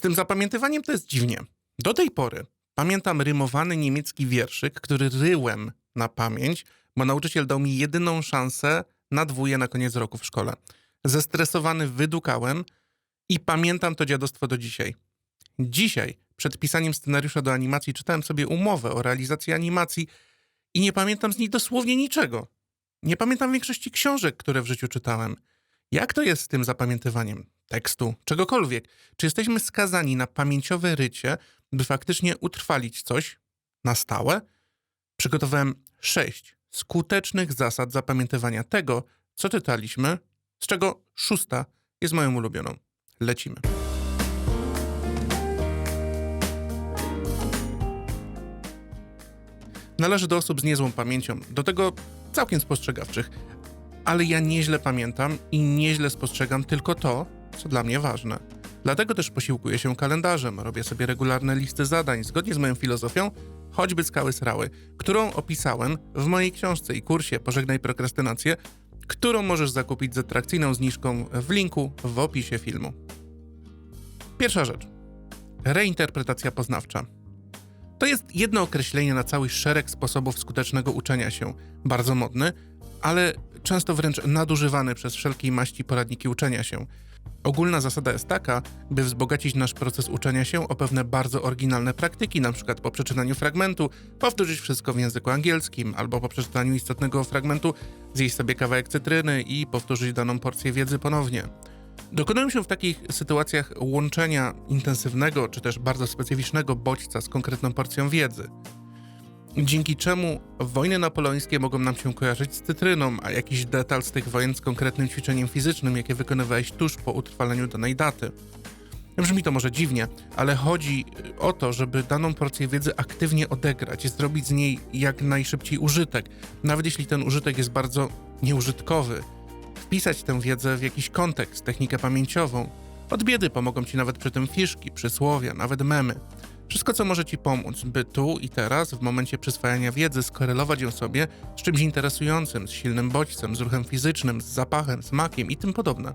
Z tym zapamiętywaniem to jest dziwnie. Do tej pory pamiętam rymowany niemiecki wierszyk, który ryłem na pamięć, bo nauczyciel dał mi jedyną szansę na dwóje na koniec roku w szkole. Zestresowany wydukałem i pamiętam to dziadostwo do dzisiaj. Dzisiaj, przed pisaniem scenariusza do animacji, czytałem sobie umowę o realizacji animacji i nie pamiętam z niej dosłownie niczego. Nie pamiętam większości książek, które w życiu czytałem. Jak to jest z tym zapamiętywaniem tekstu, czegokolwiek? Czy jesteśmy skazani na pamięciowe rycie, by faktycznie utrwalić coś na stałe? Przygotowałem sześć skutecznych zasad zapamiętywania tego, co czytaliśmy, z czego szósta jest moją ulubioną. Lecimy. Należy do osób z niezłą pamięcią, do tego całkiem spostrzegawczych, ale ja nieźle pamiętam i nieźle spostrzegam tylko to, co dla mnie ważne. Dlatego też posiłkuję się kalendarzem, robię sobie regularne listy zadań zgodnie z moją filozofią, choćby skały srały, którą opisałem w mojej książce i kursie Pożegnaj prokrastynację, którą możesz zakupić z atrakcyjną zniżką w linku w opisie filmu. Pierwsza rzecz. Reinterpretacja poznawcza. To jest jedno określenie na cały szereg sposobów skutecznego uczenia się, bardzo modny, ale często wręcz nadużywany przez wszelkiej maści poradniki uczenia się. Ogólna zasada jest taka, by wzbogacić nasz proces uczenia się o pewne bardzo oryginalne praktyki, np. po przeczytaniu fragmentu powtórzyć wszystko w języku angielskim, albo po przeczytaniu istotnego fragmentu zjeść sobie kawałek cytryny i powtórzyć daną porcję wiedzy ponownie. Dokonują się w takich sytuacjach łączenia intensywnego czy też bardzo specyficznego bodźca z konkretną porcją wiedzy. Dzięki czemu wojny napoleońskie mogą nam się kojarzyć z cytryną, a jakiś detal z tych wojen z konkretnym ćwiczeniem fizycznym, jakie wykonywałeś tuż po utrwaleniu danej daty. Brzmi to może dziwnie, ale chodzi o to, żeby daną porcję wiedzy aktywnie odegrać, zrobić z niej jak najszybciej użytek, nawet jeśli ten użytek jest bardzo nieużytkowy wpisać tę wiedzę w jakiś kontekst, technikę pamięciową. Od biedy pomogą ci nawet przy tym fiszki, przysłowia, nawet memy. Wszystko, co może ci pomóc, by tu i teraz, w momencie przyswajania wiedzy, skorelować ją sobie z czymś interesującym, z silnym bodźcem, z ruchem fizycznym, z zapachem, smakiem i tym podobne.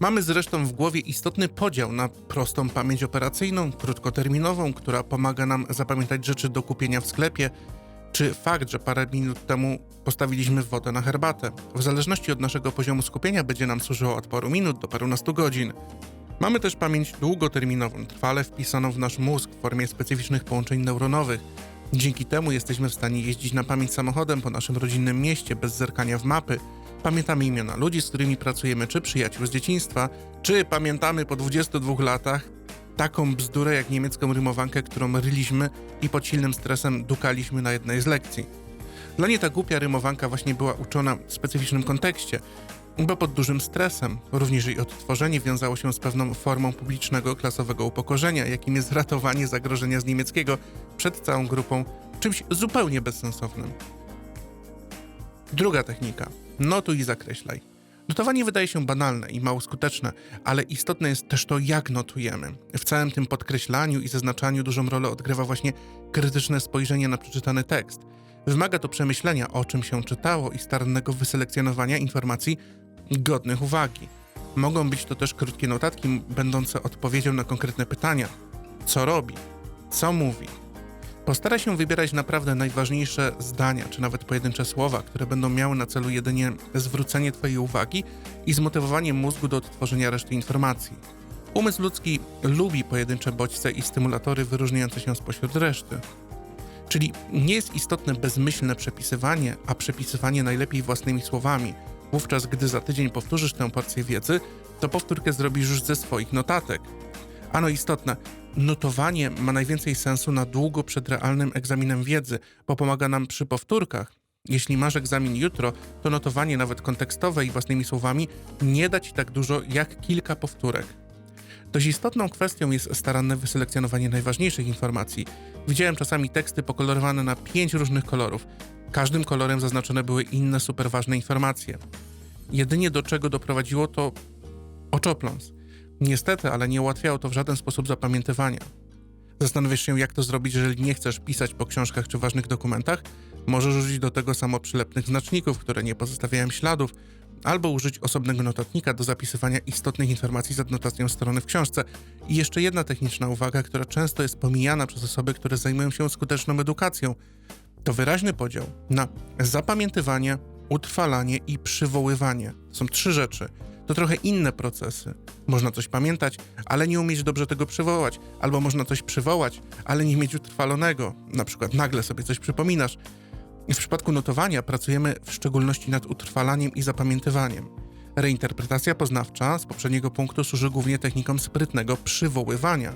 Mamy zresztą w głowie istotny podział na prostą pamięć operacyjną, krótkoterminową, która pomaga nam zapamiętać rzeczy do kupienia w sklepie, czy fakt, że parę minut temu postawiliśmy wodę na herbatę. W zależności od naszego poziomu skupienia będzie nam służyło od paru minut do parunastu godzin. Mamy też pamięć długoterminową, trwale wpisaną w nasz mózg w formie specyficznych połączeń neuronowych. Dzięki temu jesteśmy w stanie jeździć na pamięć samochodem po naszym rodzinnym mieście bez zerkania w mapy. Pamiętamy imiona ludzi, z którymi pracujemy, czy przyjaciół z dzieciństwa, czy pamiętamy po 22 latach taką bzdurę jak niemiecką rymowankę, którą ryliśmy i pod silnym stresem dukaliśmy na jednej z lekcji. Dla niej ta głupia rymowanka właśnie była uczona w specyficznym kontekście, bo pod dużym stresem, również jej odtworzenie wiązało się z pewną formą publicznego klasowego upokorzenia, jakim jest ratowanie zagrożenia z niemieckiego przed całą grupą, czymś zupełnie bezsensownym. Druga technika. Notuj i zakreślaj. Notowanie wydaje się banalne i mało skuteczne, ale istotne jest też to, jak notujemy. W całym tym podkreślaniu i zaznaczaniu dużą rolę odgrywa właśnie krytyczne spojrzenie na przeczytany tekst. Wymaga to przemyślenia, o czym się czytało i starannego wyselekcjonowania informacji godnych uwagi. Mogą być to też krótkie notatki będące odpowiedzią na konkretne pytania. Co robi? Co mówi? Postaraj się wybierać naprawdę najważniejsze zdania, czy nawet pojedyncze słowa, które będą miały na celu jedynie zwrócenie Twojej uwagi i zmotywowanie mózgu do odtworzenia reszty informacji. Umysł ludzki lubi pojedyncze bodźce i stymulatory wyróżniające się spośród reszty. Czyli nie jest istotne bezmyślne przepisywanie, a przepisywanie najlepiej własnymi słowami. Wówczas, gdy za tydzień powtórzysz tę porcję wiedzy, to powtórkę zrobisz już ze swoich notatek. Ano istotne, notowanie ma najwięcej sensu na długo przed realnym egzaminem wiedzy, bo pomaga nam przy powtórkach. Jeśli masz egzamin jutro, to notowanie nawet kontekstowe i własnymi słowami nie da ci tak dużo jak kilka powtórek. Dość istotną kwestią jest staranne wyselekcjonowanie najważniejszych informacji. Widziałem czasami teksty pokolorowane na pięć różnych kolorów. Każdym kolorem zaznaczone były inne super ważne informacje. Jedynie do czego doprowadziło to oczopląs. Niestety, ale nie ułatwiało to w żaden sposób zapamiętywania. Zastanawiasz się, jak to zrobić, jeżeli nie chcesz pisać po książkach czy ważnych dokumentach? Możesz użyć do tego samo przylepnych znaczników, które nie pozostawiają śladów, albo użyć osobnego notatnika do zapisywania istotnych informacji z adnotacją strony w książce. I jeszcze jedna techniczna uwaga, która często jest pomijana przez osoby, które zajmują się skuteczną edukacją. To wyraźny podział na zapamiętywanie, utrwalanie i przywoływanie. To są trzy rzeczy. To trochę inne procesy. Można coś pamiętać, ale nie umieć dobrze tego przywołać, albo można coś przywołać, ale nie mieć utrwalonego. Na przykład nagle sobie coś przypominasz. W przypadku notowania pracujemy w szczególności nad utrwalaniem i zapamiętywaniem. Reinterpretacja poznawcza z poprzedniego punktu służy głównie technikom sprytnego przywoływania.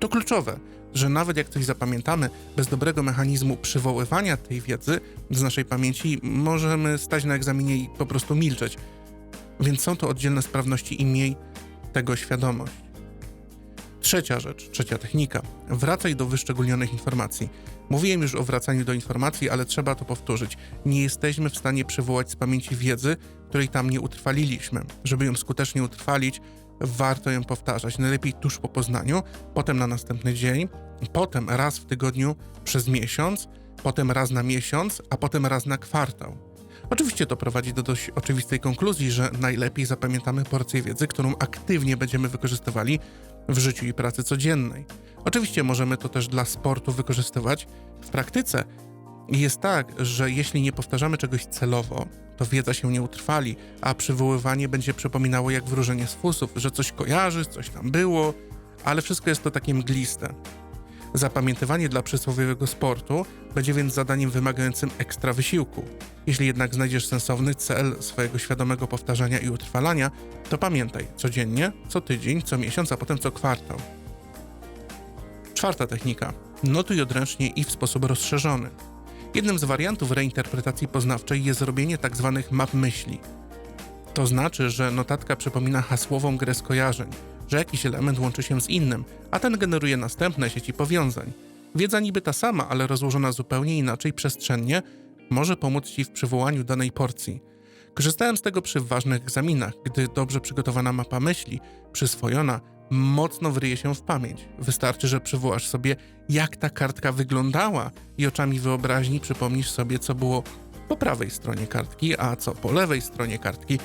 To kluczowe, że nawet jak coś zapamiętamy, bez dobrego mechanizmu przywoływania tej wiedzy z naszej pamięci możemy stać na egzaminie i po prostu milczeć. Więc są to oddzielne sprawności i miej tego świadomość. Trzecia rzecz, trzecia technika. Wracaj do wyszczególnionych informacji. Mówiłem już o wracaniu do informacji, ale trzeba to powtórzyć. Nie jesteśmy w stanie przywołać z pamięci wiedzy, której tam nie utrwaliliśmy. Żeby ją skutecznie utrwalić, warto ją powtarzać. Najlepiej tuż po poznaniu, potem na następny dzień, potem raz w tygodniu przez miesiąc, potem raz na miesiąc, a potem raz na kwartał. Oczywiście to prowadzi do dość oczywistej konkluzji, że najlepiej zapamiętamy porcję wiedzy, którą aktywnie będziemy wykorzystywali w życiu i pracy codziennej. Oczywiście możemy to też dla sportu wykorzystywać. W praktyce jest tak, że jeśli nie powtarzamy czegoś celowo, to wiedza się nie utrwali, a przywoływanie będzie przypominało jak wróżenie z fusów, że coś kojarzy, coś tam było, ale wszystko jest to takie mgliste. Zapamiętywanie dla przysłowiowego sportu będzie więc zadaniem wymagającym ekstra wysiłku. Jeśli jednak znajdziesz sensowny cel swojego świadomego powtarzania i utrwalania, to pamiętaj codziennie, co tydzień, co miesiąc, a potem co kwartał. Czwarta technika. Notuj odręcznie i w sposób rozszerzony. Jednym z wariantów reinterpretacji poznawczej jest zrobienie tzw. Tak map myśli. To znaczy, że notatka przypomina hasłową grę skojarzeń, że jakiś element łączy się z innym, a ten generuje następne sieci powiązań. Wiedza niby ta sama, ale rozłożona zupełnie inaczej przestrzennie, może pomóc Ci w przywołaniu danej porcji. Korzystałem z tego przy ważnych egzaminach, gdy dobrze przygotowana mapa myśli, przyswojona, mocno wryje się w pamięć. Wystarczy, że przywołasz sobie, jak ta kartka wyglądała i oczami wyobraźni przypomnisz sobie, co było po prawej stronie kartki, a co po lewej stronie kartki.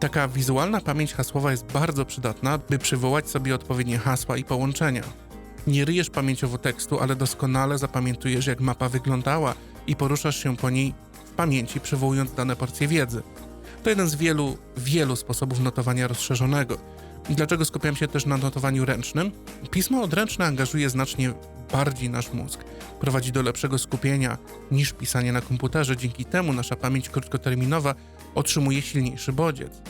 Taka wizualna pamięć hasłowa jest bardzo przydatna, by przywołać sobie odpowiednie hasła i połączenia. Nie ryjesz pamięciowo tekstu, ale doskonale zapamiętujesz, jak mapa wyglądała i poruszasz się po niej w pamięci, przywołując dane porcje wiedzy. To jeden z wielu, wielu sposobów notowania rozszerzonego. Dlaczego skupiam się też na notowaniu ręcznym? Pismo odręczne angażuje znacznie bardziej nasz mózg. Prowadzi do lepszego skupienia niż pisanie na komputerze. Dzięki temu nasza pamięć krótkoterminowa otrzymuje silniejszy bodziec.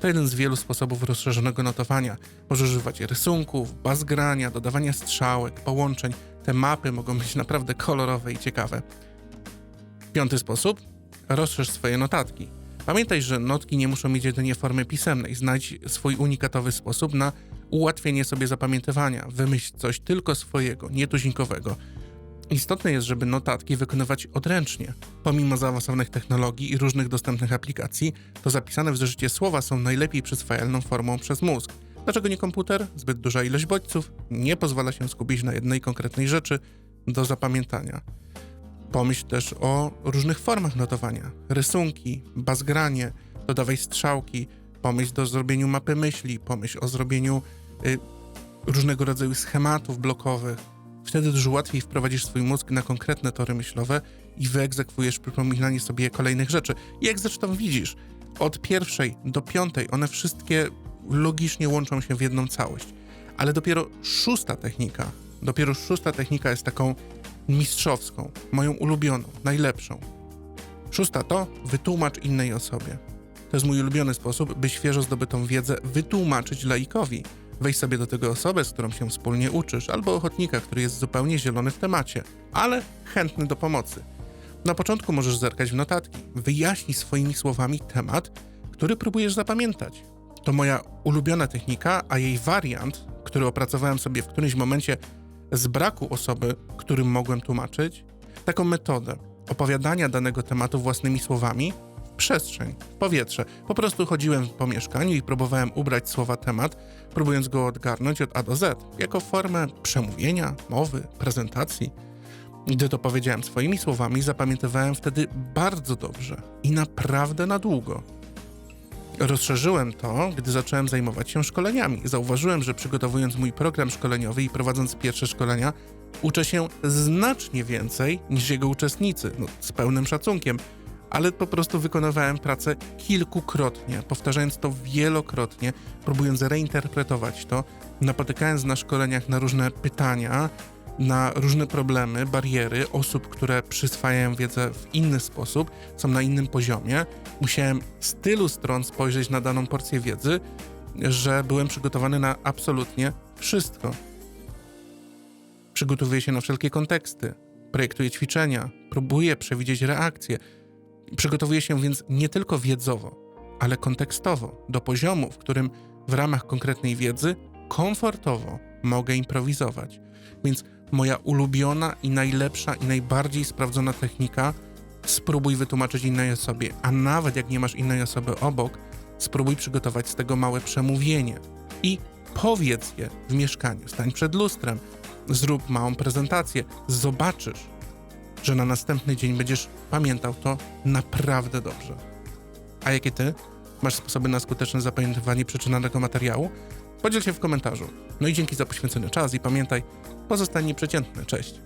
To jeden z wielu sposobów rozszerzonego notowania. Możesz używać rysunków, baz grania, dodawania strzałek, połączeń. Te mapy mogą być naprawdę kolorowe i ciekawe. Piąty sposób. Rozszerz swoje notatki. Pamiętaj, że notki nie muszą mieć jedynie formy pisemnej. Znajdź swój unikatowy sposób na ułatwienie sobie zapamiętywania. Wymyśl coś tylko swojego, nietuzinkowego. Istotne jest, żeby notatki wykonywać odręcznie. Pomimo zaawansowanych technologii i różnych dostępnych aplikacji, to zapisane w zeszycie słowa są najlepiej przyswajalną formą przez mózg. Dlaczego nie komputer? Zbyt duża ilość bodźców nie pozwala się skupić na jednej konkretnej rzeczy do zapamiętania. Pomyśl też o różnych formach notowania. Rysunki, bazgranie, dodawaj strzałki, pomyśl do zrobieniu mapy myśli, pomyśl o zrobieniu y, różnego rodzaju schematów blokowych. Wtedy dużo łatwiej wprowadzisz swój mózg na konkretne tory myślowe i wyegzekwujesz przypominanie sobie kolejnych rzeczy. Jak zresztą widzisz, od pierwszej do piątej one wszystkie logicznie łączą się w jedną całość. Ale dopiero szósta technika, dopiero szósta technika jest taką mistrzowską, moją ulubioną, najlepszą. Szósta to wytłumacz innej osobie. To jest mój ulubiony sposób, by świeżo zdobytą wiedzę wytłumaczyć laikowi. Weź sobie do tego osobę, z którą się wspólnie uczysz, albo ochotnika, który jest zupełnie zielony w temacie, ale chętny do pomocy. Na początku możesz zerkać w notatki. Wyjaśnij swoimi słowami temat, który próbujesz zapamiętać. To moja ulubiona technika, a jej wariant, który opracowałem sobie w którymś momencie z braku osoby, którym mogłem tłumaczyć, taką metodę opowiadania danego tematu własnymi słowami przestrzeń, powietrze. Po prostu chodziłem po mieszkaniu i próbowałem ubrać słowa temat, próbując go odgarnąć od A do Z, jako formę przemówienia, mowy, prezentacji. Gdy to powiedziałem swoimi słowami, zapamiętywałem wtedy bardzo dobrze i naprawdę na długo. Rozszerzyłem to, gdy zacząłem zajmować się szkoleniami. Zauważyłem, że przygotowując mój program szkoleniowy i prowadząc pierwsze szkolenia, uczę się znacznie więcej niż jego uczestnicy, no, z pełnym szacunkiem, ale po prostu wykonywałem pracę kilkukrotnie, powtarzając to wielokrotnie, próbując reinterpretować to, napotykając na szkoleniach na różne pytania, na różne problemy, bariery osób, które przyswajają wiedzę w inny sposób, są na innym poziomie. Musiałem z tylu stron spojrzeć na daną porcję wiedzy, że byłem przygotowany na absolutnie wszystko. Przygotowuję się na wszelkie konteksty, projektuję ćwiczenia, próbuję przewidzieć reakcje. Przygotowuję się więc nie tylko wiedzowo, ale kontekstowo, do poziomu, w którym w ramach konkretnej wiedzy komfortowo mogę improwizować. Więc moja ulubiona i najlepsza i najbardziej sprawdzona technika spróbuj wytłumaczyć innej osobie, a nawet jak nie masz innej osoby obok, spróbuj przygotować z tego małe przemówienie i powiedz je w mieszkaniu. Stań przed lustrem, zrób małą prezentację, zobaczysz, że na następny dzień będziesz pamiętał to naprawdę dobrze. A jakie ty masz sposoby na skuteczne zapamiętywanie przeczynanego materiału? Podziel się w komentarzu. No i dzięki za poświęcony czas i pamiętaj, pozostań nieprzeciętny. Cześć.